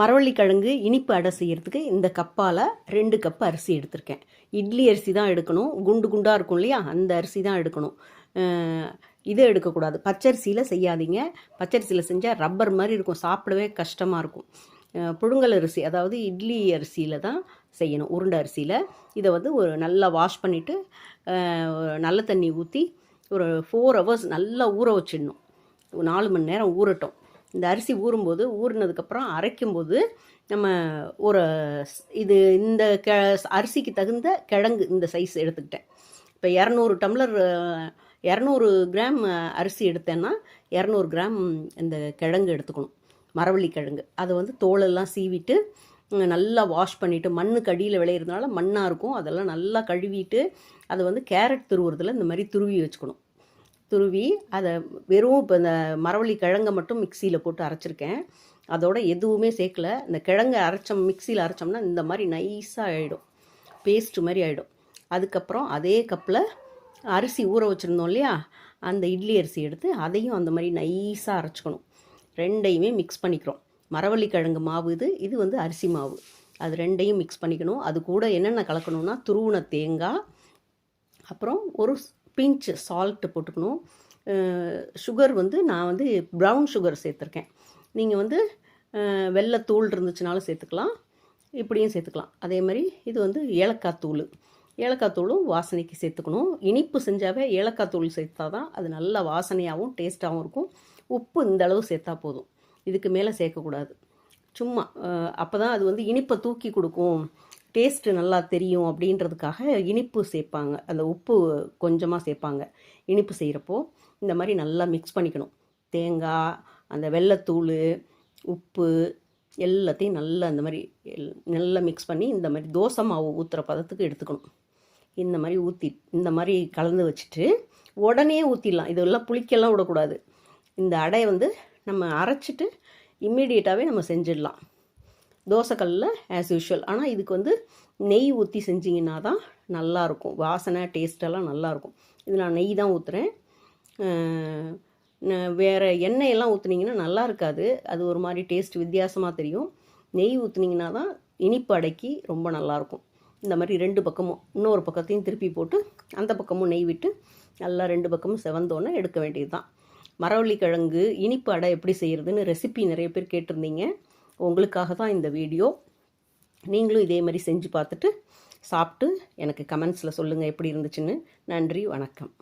மரவள்ளி கிழங்கு இனிப்பு அடை செய்யறதுக்கு இந்த கப்பால் ரெண்டு கப் அரிசி எடுத்திருக்கேன். இட்லி அரிசி தான் எடுக்கணும். குண்டு குண்டாக இருக்கும் இல்லையா? அந்த அரிசி தான் எடுக்கணும். இதை எடுக்கக்கூடாது. பச்சரிசியில் செய்யாதீங்க. பச்சரிசியில் செஞ்சால் ரப்பர் மாதிரி இருக்கும். சாப்பிடவே கஷ்டமாக இருக்கும். புழுங்கல் அரிசி அதாவது இட்லி அரிசியில் தான் செய்யணும். உருண்டை அரிசியில். இதை வந்து ஒரு நல்லா வாஷ் பண்ணிவிட்டு நல்ல தண்ணி ஊற்றி ஒரு ஃபோர் ஹவர்ஸ் நல்லா ஊற வச்சிடணும். ஒரு நாலு மணி நேரம் ஊறட்டும். இந்த அரிசி ஊறும்போது ஊறினதுக்கப்புறம் அரைக்கும்போது நம்ம ஒரு இது இந்த கெ அரிசிக்கு தகுந்த கிழங்கு இந்த சைஸ் எடுத்துக்கிட்டேன். இப்போ இரநூறு டம்ளர் இரநூறு கிராம் அரிசி எடுத்தேன்னா இரநூறு கிராம் இந்த கிழங்கு எடுத்துக்கணும். மரவள்ளி கிழங்கு. அதை வந்து தோலெல்லாம் சீவிட்டு நல்லா வாஷ் பண்ணிவிட்டு மண்ணுக்கு அடியில் விளையிறதுனால மண்ணாக இருக்கும். அதெல்லாம் நல்லா கழுவிட்டு அதை வந்து கேரட் துருவுறதுல இந்த மாதிரி துருவி வச்சுக்கணும். துருவி அதை வெறும் இப்போ இந்த மரவள்ளி கிழங்கை மட்டும் மிக்சியில் போட்டு அரைச்சிருக்கேன். அதோட எதுவுமே சேர்க்கல. இந்த கிழங்கை அரைச்சோம் மிக்சியில் அரைச்சோம்னா இந்த மாதிரி நைஸாக ஆகிடும் பேஸ்ட்டு மாதிரி ஆகிடும் அதுக்கப்புறம் அதே கப்பில் அரிசி ஊற வச்சுருந்தோம் இல்லையா? அந்த இட்லி அரிசி எடுத்து அதையும் அந்த மாதிரி நைஸாக அரைச்சிக்கணும். ரெண்டையுமே மிக்ஸ் பண்ணிக்கிறோம். மரவள்ளி கிழங்கு மாவு இது இது வந்து அரிசி மாவு. அது ரெண்டையும் மிக்ஸ் பண்ணிக்கணும். அது கூட என்னென்ன கலக்கணும்னா துருவின தேங்காய் அப்புறம் ஒரு பிஞ்சு சால்ட்டு போட்டுக்கணும். சுகர் வந்து நான் வந்து ப்ரௌன் சுகர் சேர்த்துருக்கேன். நீங்கள் வந்து அஹ், வெள்ளைத்தூள் இருந்துச்சுனாலும் சேர்த்துக்கலாம். இப்படியும் சேர்த்துக்கலாம். அதே மாதிரி இது வந்து ஏலக்காய் தூள். ஏலக்காய் தூளும் வாசனைக்கு சேர்த்துக்கணும். இனிப்பு செஞ்சாவே ஏலக்காய் தூள் சேர்த்தா தான் அது நல்ல வாசனையாகவும் டேஸ்ட்டாகவும் இருக்கும். உப்பு இந்த அளவு சேர்த்தா போதும். இதுக்கு மேலே சேர்க்கக்கூடாது. சும்மா அப்போ தான் அது வந்து இனிப்பை தூக்கி கொடுக்கும். டேஸ்ட்டு நல்லா தெரியும் அப்படின்றதுக்காக இனிப்பு சேர்ப்பாங்க. அந்த உப்பு கொஞ்சமாக சேர்ப்பாங்க. இனிப்பு செய்கிறப்போ இந்த மாதிரி நல்லா மிக்ஸ் பண்ணிக்கணும். தேங்காய் அந்த வெள்ளைத்தூள் உப்பு எல்லாத்தையும் நல்லா இந்த மாதிரி எல்- நல்லா மிக்ஸ் பண்ணி இந்த மாதிரி தோசை மாவு ஊற்றுற பதத்துக்கு எடுத்துக்கணும். இந்த மாதிரி ஊற்றி இந்த மாதிரி கலந்து வச்சுட்டு உடனே ஊற்றிடலாம் இதெல்லாம் புளிக்கெல்லாம் விடக்கூடாது. இந்த அடையை வந்து நம்ம அரைச்சிட்டு இம்மீடியட்டாகவே நம்ம செஞ்சிடலாம். தோசைக்கல்லில் ஆஸ் யூஷுவல் ஆனால் இதுக்கு வந்து நெய் ஊற்றி செஞ்சிங்கன்னா தான் நல்லாயிருக்கும் வாசனை டேஸ்டெல்லாம் நல்லாயிருக்கும் இது நான் நெய் தான் ஊற்றுறேன் வேறு எண்ணெயெல்லாம் ஊற்றுனீங்கன்னா நல்லா இருக்காது. அது ஒரு மாதிரி டேஸ்ட் வித்தியாசமாக தெரியும். நெய் ஊற்றுனீங்கன்னா தான் இனிப்பு அடக்கி ரொம்ப நல்லாயிருக்கும் இந்த மாதிரி ரெண்டு பக்கமும் இன்னொரு பக்கத்தையும் திருப்பி போட்டு அந்த பக்கமும் நெய் விட்டு நல்லா ரெண்டு பக்கமும் செவந்தோன்னே எடுக்க வேண்டியது தான் மரவள்ளி கிழங்கு இனிப்பு அடை எப்படி செய்கிறதுன்னு ரெசிபி நிறைய பேர் கேட்டிருந்தீங்க. உங்களுக்காக தான் இந்த வீடியோ. நீங்களும் இதே மாதிரி செஞ்சு பார்த்துட்டு சாப்பிட்டு எனக்கு கமெண்ட்ஸில் சொல்லுங்கள் எப்படி இருந்துச்சுன்னு. நன்றி வணக்கம்.